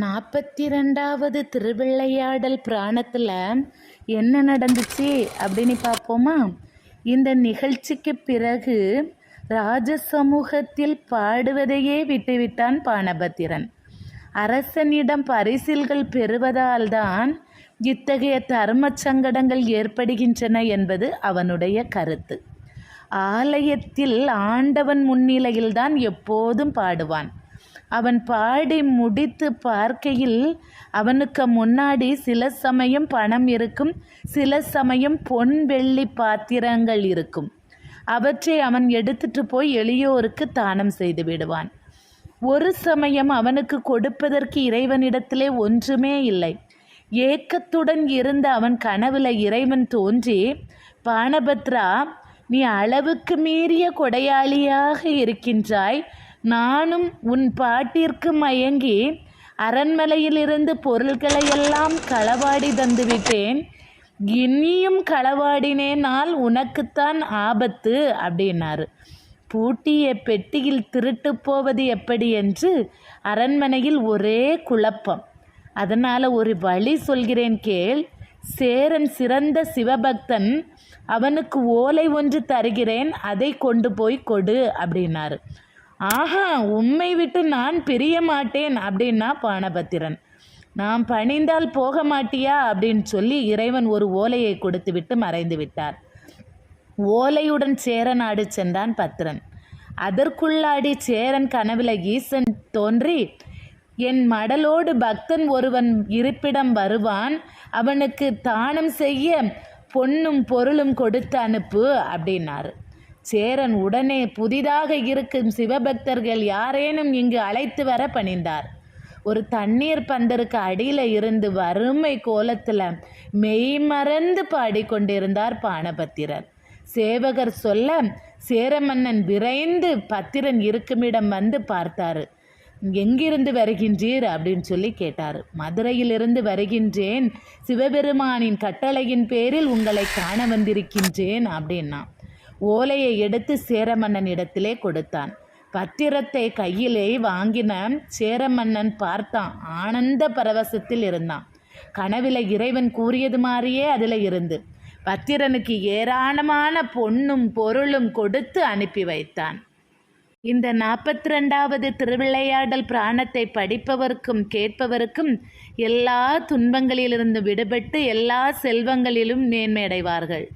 நாற்பத்தி ரெண்டாவது திருவிளையாடல் புராணத்தில் என்ன நடந்துச்சு அப்படின்னு பார்ப்போமா? இந்த நிகழ்ச்சிக்கு பிறகு ராஜ சமூகத்தில் பாடுவதையே விட்டுவிட்டான் பானபத்திரன் அரசனிடம் பரிசில்கள் பெறுவதால்தான் இத்தகைய தர்ம சங்கடங்கள் ஏற்படுகின்றன என்பது அவனுடைய கருத்து. ஆலயத்தில் ஆண்டவன் முன்னிலையில்தான் எப்போதும் பாடுவான். அவன் பாடி முடித்து பார்க்கையில் அவனுக்கு முன்னாடி சில சமயம் பணம் இருக்கும் சில சமயம் பொன் வெள்ளி பாத்திரங்கள் இருக்கும். அவற்றை அவன் எடுத்துட்டு போய் எளியோருக்கு தானம் செய்து விடுவான். ஒரு சமயம் அவனுக்கு கொடுப்பதற்கு இறைவனிடத்திலே ஒன்றுமே இல்லை. ஏக்கத்துடன் இருந்த அவன் கனவுல இறைவன் தோன்றி பானபத்ரா நீ அளவுக்கு மீறிய கொடையாளியாக இருக்கின்றாய். நானும் உன் பாட்டிற்கு மயங்கி அரண்மனையிலிருந்து பொருள்களையெல்லாம் களவாடி தந்துவிட்டேன். இனியும் களவாடினேனால் உனக்குத்தான் ஆபத்து அப்படின்னாரு. பூட்டிய பெட்டியில் திருட்டு போவது எப்படி என்று அரண்மனையில் ஒரே குழப்பம். அதனால் ஒரு வழி சொல்கிறேன் கேள். சேரன் சிறந்த சிவபக்தன் அவனுக்கு ஓலை ஒன்று தருகிறேன் அதை கொண்டு போய் கொடு அப்படின்னாரு. ஆஹா உம்மை விட்டு நான் பிரிய மாட்டேன் அப்படின்னா பானபத்திரன். நாம் பணிந்தால் போக மாட்டியா? அப்படின்னு சொல்லி இறைவன் ஒரு ஓலையை கொடுத்து விட்டு மறைந்து விட்டார். ஓலையுடன் சேரநாடு சென்றான் பத்திரன். அதற்குள்ளாடி சேரன் கனவுல ஈசன் தோன்றி என் மடலோடு பக்தன் ஒருவன் இருப்பிடம் வருவான். அவனுக்கு தானம் செய்ய பொன்னும் பொருளும் கொடுத்து அனுப்பு அப்படின்னாரு. சேரன் உடனே புதிதாக இருக்கும் சிவபக்தர்கள் யாரேனும் இங்கு அழைத்து வர பணிந்தார். ஒரு தண்ணீர் பந்தருக்கு அடியில் இருந்து வறுமை கோலத்தில் மெய்மறந்து பாடிக்கொண்டிருந்தார் பானபத்திரர் சேவகர் சொல்ல சேரமன்னன் விரைந்து பத்திரன் இருக்குமிடம் வந்து பார்த்தாரு. எங்கிருந்து வருகின்றீர்? அப்படின்னு சொல்லி கேட்டார். மதுரையிலிருந்து வருகின்றேன். சிவபெருமானின் கட்டளையின் பேரில் உங்களை காண வந்திருக்கின்றேன் அப்படின்னா ஓலையை எடுத்து சேரமன்னன் இடத்திலே கொடுத்தான். பத்திரத்தை கையிலே வாங்கின சேரமன்னன் பார்த்தான். ஆனந்த பரவசத்தில் இருந்தான். கனவில இறைவன் கூறியது மாதிரியே அதில் இருந்து. பத்திரனுக்கு ஏராளமான பொன்னும் பொருளும் கொடுத்து அனுப்பி வைத்தான். இந்த நாற்பத்தி ரெண்டாவது திருவிளையாடல் பிராணத்தை படிப்பவருக்கும் கேட்பவருக்கும் எல்லா துன்பங்களிலிருந்து விடுபட்டு எல்லா செல்வங்களிலும் மேன்மையடைவார்கள்.